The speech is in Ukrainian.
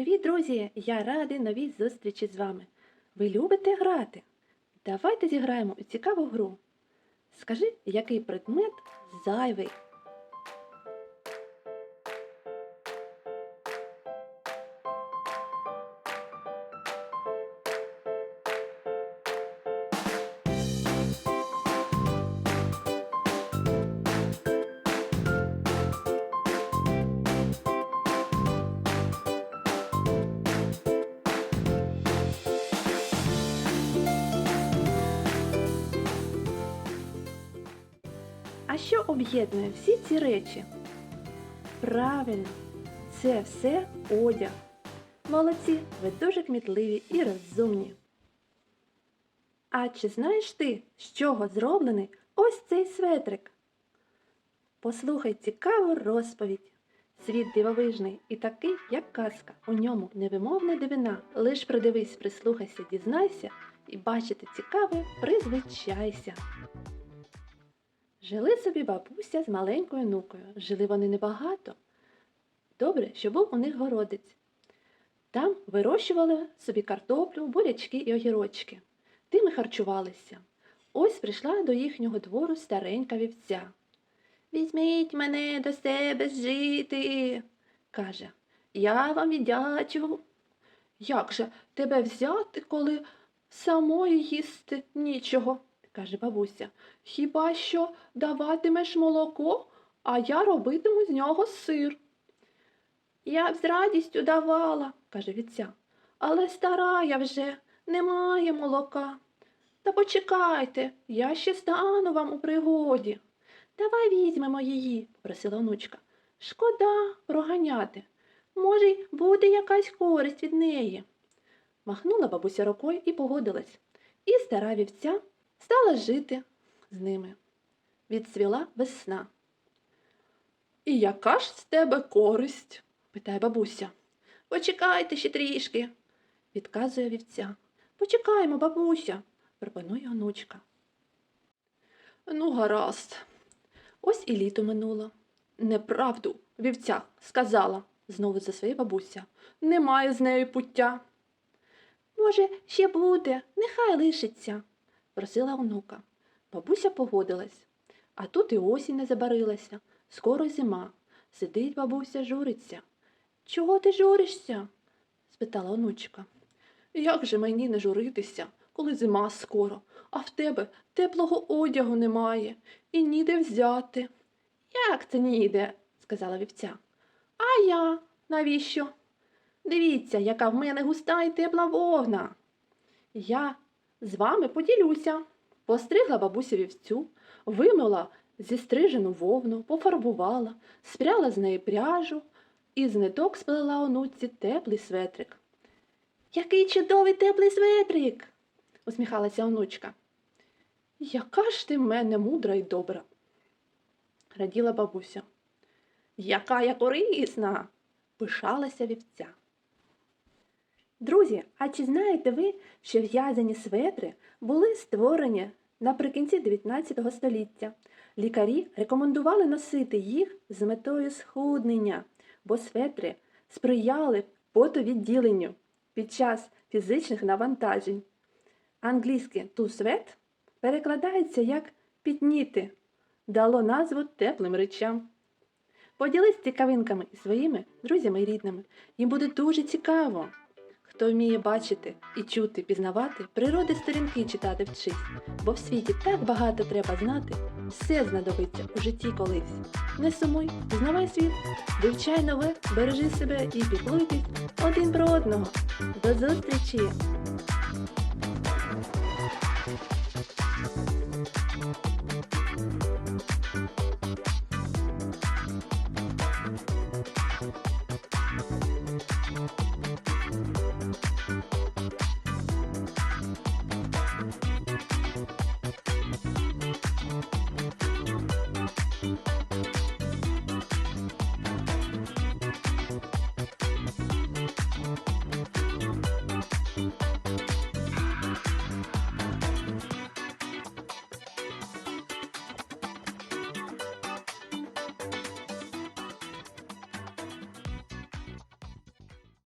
Привіт, друзі! Я радий новій зустрічі з вами. Ви любите грати? Давайте зіграємо у цікаву гру. Скажи, який предмет зайвий? Об'єднує всі ці речі? Правильно, це все одяг. Молодці, ви дуже кмітливі і розумні. А чи знаєш ти, з чого зроблений ось цей светрик? Послухай цікаву розповідь. Світ дивовижний і такий, як казка. У ньому невимовна дивина. Лиш придивись, прислухайся, дізнайся і бачити цікаве, призвичайся. Жили собі бабуся з маленькою онукою. Жили вони небагато. Добре, що був у них городець. Там вирощували собі картоплю, бурячки і огірочки. Тим і харчувалися. Ось прийшла до їхнього двору старенька вівця. Візьміть мене до себе жити, каже. Я вам віддячу. Як же тебе взяти, коли самої їсти нічого? Каже бабуся. Хіба що даватимеш молоко, а я робитиму з нього сир. Я б з радістю давала, каже віця, але стара я вже, немає молока. Та почекайте, я ще стану вам у пригоді. Давай візьмемо її, попросила онучка. Шкода проганяти. Може, й буде якась користь від неї. Махнула бабуся рукою і погодилась. І стара вівця стала жити з ними. Відцвіла весна. І яка ж з тебе користь? питає бабуся. Почекайте ще трішки, відказує вівця. Почекаємо, бабуся, пропонує онучка. Ну, гаразд. Ось і літо минуло. Неправду, вівця сказала, знову за своє бабуся. Немає з нею пуття. Може, ще буде, нехай лишиться, просила онука. Бабуся погодилась. А тут і осінь не забарилася, скоро зима. Сидить бабуся, журиться. Чого ти журишся? спитала онучка. Як же мені не журитися, коли зима скоро, а в тебе теплого одягу немає і ніде взяти. Як це ніде? сказала вівця. А я навіщо? Дивіться, яка в мене густа і тепла вогна. Я з вами поділюся. Постригла бабуся вівцю, вимила зістрижену вовну, пофарбувала, спряла з неї пряжу і з ниток сплела онуці теплий светрик. Який чудовий теплий светрик, усміхалася онучка. Яка ж ти в мене мудра й добра, раділа бабуся. Яка я корисна, пишалася вівця. Друзі, а чи знаєте ви, що в'язані светри були створені наприкінці 19 століття? Лікарі рекомендували носити їх з метою схуднення, бо светри сприяли потовідділенню під час фізичних навантажень. Англійське «to sweat» перекладається як підніти, дало назву теплим речам. Поділись цікавинками своїми друзями і рідними. Їм буде дуже цікаво хто вміє бачити і чути, пізнавати, природи сторінки читати вчись, бо в світі так багато треба знати, все знадобиться у житті колись. Не сумуй, пізнавай світ, вивчай нове, бережи себе і піклуйтесь один про одного. До зустрічі!